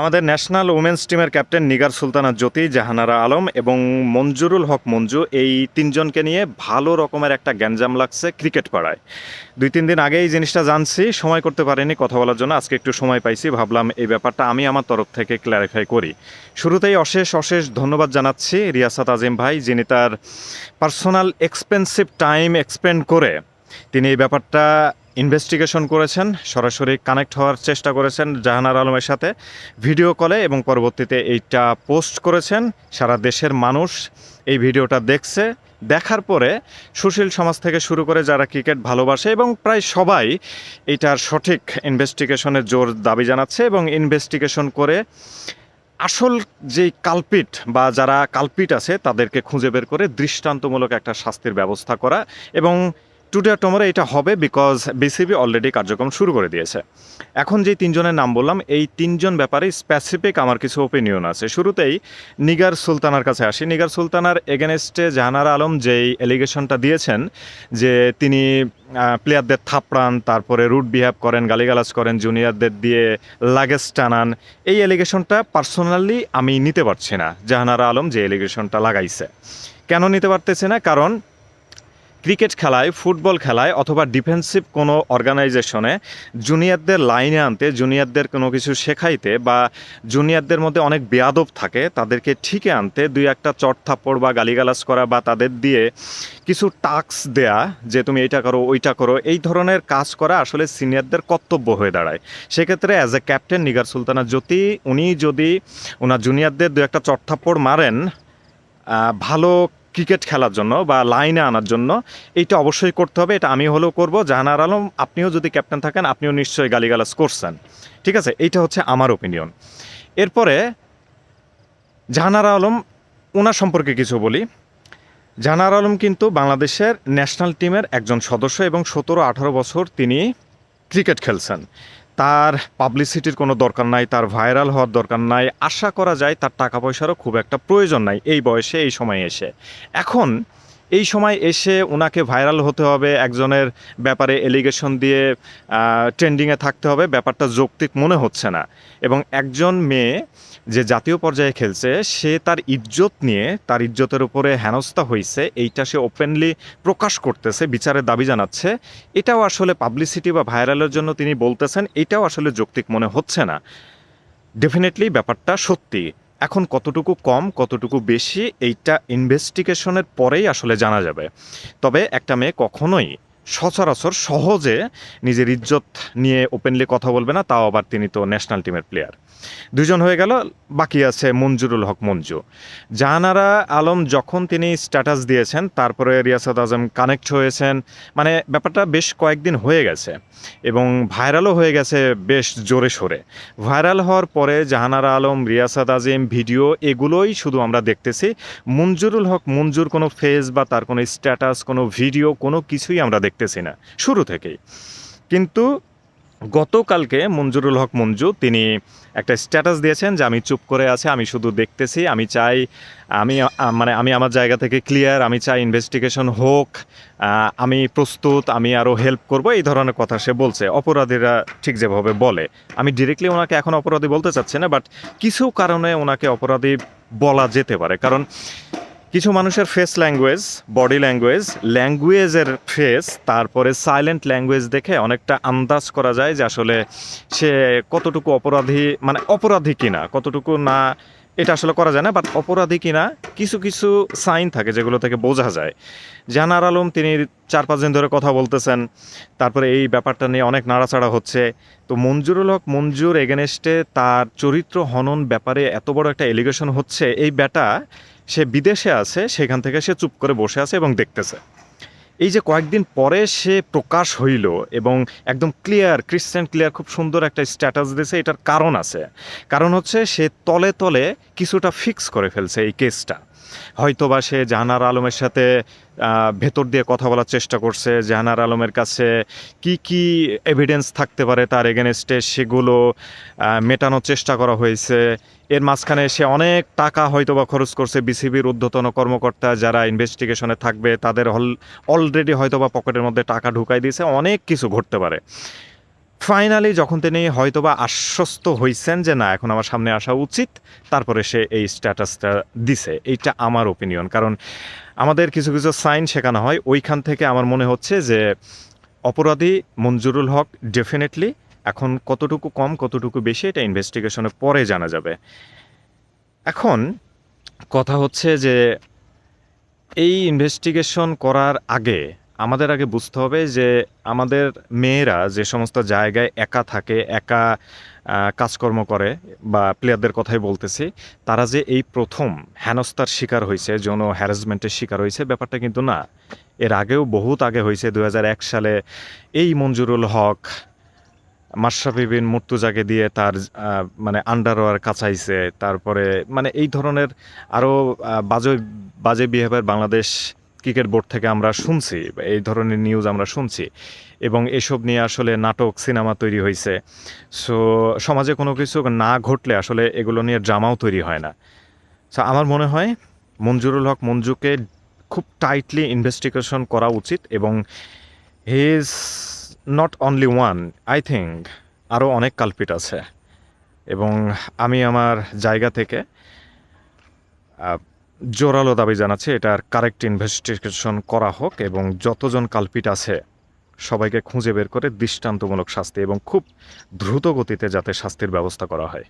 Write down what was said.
আমাদের national women's টিমের captain Nigar Sultana Jyoti, Jahanara Alam এবং মঞ্জুরুল হক মঞ্জু এই তিনজনকে নিয়ে ভালো রকমের একটা গ্যাঞ্জাম লাগছে ক্রিকেট পাড়ায়। দুই, তিন দিন আগে এই জিনিসটা জানছি, সময় করতে পারিনি কথা বলার জন্য, আজকে একটু সময় পাইছি, ভাবলাম এই ব্যাপারটা আমি আমার তরফ থেকে ক্ল্যারিফাই করি। শুরুতেই অশেষ অশেষ ধন্যবাদ জানাচ্ছি রিয়াসাত আজিম ভাই, যিনি তার পার্সোনাল এক্সপেন্সিভ টাইম এক্সপেন্ড করে তিনি এই ব্যাপারটা ইনভেস্টিগেশন করেছেন, সরাসরি কানেক্ট হওয়ার চেষ্টা করেছেন জাহানার আলমের সাথে। ভিডিও কলে এবং পরবর্তীতে এইটা পোস্ট করেছেন, সারা দেশের মানুষ এই ভিডিওটা দেখছে। দেখার পরে সুশীল সমাজ থেকে শুরু করে যারা ক্রিকেট ভালোবাসে এবং প্রায় সবাই এটার সঠিক ইনভেস্টিগেশনের জোর দাবি জানাচ্ছে এবং ইনভেস্টিগেশন করে আসল যেই কালপিট বা যারা কালপিট আছে তাদেরকে খুঁজে বের করে দৃষ্টান্তমূলক একটা শাস্তির ব্যবস্থা করা এবং টুডে টমোরে এটা হবে বিকজ বিসিবি অলরেডি কার্যক্রম শুরু করে দিয়েছে। এখন যে তিনজনের নাম বললাম, এই তিনজন ব্যাপারে স্পেসিফিক আমার কিছু ওপিনিয়ন আছে। শুরুতেই নিগার সুলতানার কাছে আসি। নিগার সুলতানার এগেনস্টে জাহানারা আলম যেই এলিগেশনটা দিয়েছেন, যে তিনি প্লেয়ারদের থাপড়ান, তারপরে রুট বিহেভ করেন, গালিগালাজ করেন জুনিয়রদের দিয়ে লাগেজ টানান, এই এলিগেশনটা পার্সোনালি আমি নিতে পারছি না। জাহানারা আলম যে এলিগেশনটা লাগাইছে। কেন নিতে পারতেছে না? কারণ ক্রিকেট খেলায়, ফুটবল খেলায় অথবা ডিফেন্সিভ কোনো অর্গানাইজেশনে জুনিয়রদের লাইনে আনতে, জুনিয়রদের কোনো কিছু শেখাইতে বা জুনিয়রদের মধ্যে অনেক বেয়াদব থাকে, তাদেরকে ঠিকে আনতে দুই একটা চট থাপ্পড় বা গালিগালাজ করা বা তাদের দিয়ে কিছু টাস্ক দেয়া, যে তুমি এইটা করো, ওইটা করো, এই ধরনের কাজ করা আসলে সিনিয়রদের কর্তব্য হয়ে দাঁড়ায়। সেক্ষেত্রে as a captain Nigar Sultana Jyoti, উনি যদি ওনার জুনিয়রদের দু একটা চট থাপ্পড় মারেন ভালো ক্রিকেট খেলার জন্য বা লাইনে আনার জন্য, এইটা অবশ্যই করতে হবে। এটা আমি হলেও করব। জাহানার আলম, আপনিও যদি ক্যাপ্টেন থাকেন, আপনিও নিশ্চয়ই গালিগালাজ করছেন। ঠিক আছে? এইটা হচ্ছে আমার ওপিনিয়ন এরপরে, জাহানার আলম ওনার সম্পর্কে কিছু বলি। জাহানার আলম কিন্তু বাংলাদেশের ন্যাশনাল টিমের একজন সদস্য এবং সতেরো আঠারো বছর তিনি ক্রিকেট খেলছেন। তার পাবলিসিটির কোনো দরকার নাই, তার ভাইরাল হওয়ার দরকার নাই। আশা করা যায় তার টাকা পয়সারও খুব একটা প্রয়োজন নাই, এই বয়সে, এই সময়ে এসে। এখন এই সময় এসে ওনাকে ভাইরাল হতে হবে, একজনের ব্যাপারে এলিগেশন দিয়ে ট্রেন্ডিংয়ে থাকতে হবে, ব্যাপারটা যৌক্তিক মনে হচ্ছে না। এবং একজন মেয়ে যে জাতীয় পর্যায়ে খেলছে, সে তার ইজ্জত নিয়ে, তার ইজ্জতের উপরে হেনস্থা হয়েছে এইটা সে ওপেনলি প্রকাশ করতেছে, বিচারের দাবি জানাচ্ছে। এটাও আসলে পাবলিসিটি বা ভাইরালের জন্য তিনি বলতেছেন, এটাও আসলে যৌক্তিক মনে হচ্ছে না। ডেফিনেটলি ব্যাপারটা সত্যি। এখন কতটুকু কম, কতটুকু বেশি, এইটা ইনভেস্টিগেশনের পরেই আসলে জানা যাবে। তবে একটা মেয়ে কখনোই সচরাচর সহজে নিজের ইজ্জত নিয়ে ওপেনলি কথা বলবে না, তাও আবার তিনি তো ন্যাশনাল টিমের প্লেয়ার দুজন হয়ে গেল, বাকি আছে মঞ্জুরুল হক, মঞ্জু। জাহানারা আলম যখন তিনি স্ট্যাটাস দিয়েছেন, তারপরে রিয়াসাদ আজম কানেক্ট হয়েছেন মানে ব্যাপারটা বেশ কয়েকদিন হয়ে গেছে এবং ভাইরালও হয়ে গেছে বেশ জোরে সোরে। ভাইরাল হওয়ার পরে জাহানারা আলম, রিয়াসাত আজিম, ভিডিও এগুলোই শুধু আমরা দেখতেছি। মঞ্জুরুল হক, মঞ্জুর কোনো ফেস বা তার কোনো স্ট্যাটাস কোনো ভিডিও কোনো কিছুই আমরা দেখতেছি না, শুরু থেকেই। কিন্তু গতকালকে মঞ্জুরুল হক মঞ্জু, তিনি একটা স্ট্যাটাস দিয়েছেন যে আমি চুপ করে আছে, আমি শুধু দেখতেছি, আমি চাই, আমি মানে আমি আমার জায়গা থেকে ক্লিয়ার আমি চাই ইনভেস্টিগেশন হোক আমি প্রস্তুত, আমি আরও হেল্প করব, এই ধরনের কথা সে বলছে। অপরাধীরা ঠিক যেভাবে বলে। আমি ডিরেক্টলি ওনাকে এখন অপরাধী বলতে চাচ্ছি না বাট কিছু কারণে ওনাকে অপরাধী বলা যেতে পারে। কারণ কিছু মানুষের ফেস ল্যাঙ্গুয়েজ বডি ল্যাঙ্গুয়েজ ল্যাঙ্গুয়েজের ফেস তারপরে সাইলেন্ট ল্যাঙ্গুয়েজ দেখে অনেকটা আন্দাজ করা যায় যে আসলে সে কতটুকু অপরাধী মানে অপরাধী কিনা, কতটুকু না, এটা আসলে করা যায় না বাট অপরাধী কিনা, কিছু কিছু সাইন থাকে যেগুলো থেকে বোঝা যায়। জানার আলম, তিনি চার পাঁচ দিন ধরে কথা বলতেছেন, তারপরে এই ব্যাপারটা নিয়ে অনেক নাড়াচাড়া হচ্ছে। তো মঞ্জুরুল হক, মঞ্জুর এগেনেস্টে তার চরিত্র হনন ব্যাপারে এত বড় একটা এলিগেশন হচ্ছে, এই ব্যাটা সে বিদেশে আছে, সেখান থেকে সে চুপ করে বসে আছে এবং দেখতেছে। এই যে কয়েকদিন পরে সে প্রকাশ হইল এবং একদম ক্লিয়ার ক্রিশ্চিয়ান ক্লিয়ার খুব সুন্দর একটা স্ট্যাটাস দিয়েছে এটার কারণ আছে। কারণ হচ্ছে সে তলে তলে কিছুটা ফিক্স করে ফেলছে এই কেসটা হয়তোবা সে জাহানার আলমের সাথে ভেতর দিয়ে কথা বলার চেষ্টা করছে। জাহানার আলমের কাছে কি কি এভিডেন্স থাকতে পারে তার এগেনস্টে সেগুলো মেটানোর চেষ্টা করা হয়েছে। এর মাঝখানে সে অনেক টাকা হয়তোবা খরচ করছে বিসিবির ঊর্ধ্বতন কর্মকর্তা যারা ইনভেস্টিগেশনে থাকবে, তাদের অলরেডি হয়তোবা পকেটের মধ্যে টাকা ঢুকাই দিয়েছে। অনেক কিছু ঘটতে পারে। ফাইনালি যখন তিনি হয়তোবা আশ্বস্ত হয়েছেন যে না, এখন আমার সামনে আসা উচিত, তারপরে সে এই স্ট্যাটাসটা দিছে। এইটা আমার ওপিনিয়ন কারণ আমাদের কিছু কিছু সাইন শেখানো হয়। ওইখান থেকে আমার মনে হচ্ছে যে অপরাধী মঞ্জুরুল হক ডেফিনেটলি এখন কতটুকু কম, কতটুকু বেশি, এটা ইনভেস্টিগেশনের পরে জানা যাবে। এখন কথা হচ্ছে যে এই ইনভেস্টিগেশন করার আগে আমাদের আগে বুঝতে হবে যে আমাদের মেয়েরা যে সমস্ত জায়গায় একা থাকে, একা কাজকর্ম করে বা প্লেয়ারদের কথাই বলতেছি, তারা যে এই প্রথম হেনস্থার শিকার হয়েছে, যৌন হ্যারাসমেন্টের শিকার হয়েছে, ব্যাপারটা কিন্তু না। এর আগেও বহুত আগে হয়েছে দু হাজার এক সালে এই মঞ্জুরুল হক, মাশরাফি বিন মুর্তুজাকে দিয়ে তার মানে আন্ডারওয়ার কাচাইছে, তারপরে মানে এই ধরনের আরও বাজে বাজে বিহেভিয়ার বাংলাদেশ ক্রিকেট বোর্ড থেকে আমরা শুনছি, এই ধরনের নিউজ আমরা শুনছি এবং এসব নিয়ে আসলে নাটক, সিনেমা তৈরি হয়েছে সো সমাজে কোনো কিছু না ঘটলে আসলে এগুলো নিয়ে ড্রামাও তৈরি হয় না। সো আমার মনে হয় মঞ্জুরুল হক মঞ্জুকে খুব টাইটলি ইনভেস্টিগেশন করা উচিত এবং he is not only one I think আরও অনেক কালপিট আছে। এবং আমি আমার জায়গা থেকে জোরালো দাবি জানাচ্ছে এটার কারেক্ট ইনভেস্টিগেশন করা হোক এবং যতজন কালপিট আছে সবাইকে খুঁজে বের করে দৃষ্টান্তমূলক শাস্তি এবং খুব দ্রুত গতিতে যাতে শাস্তির ব্যবস্থা করা হয়।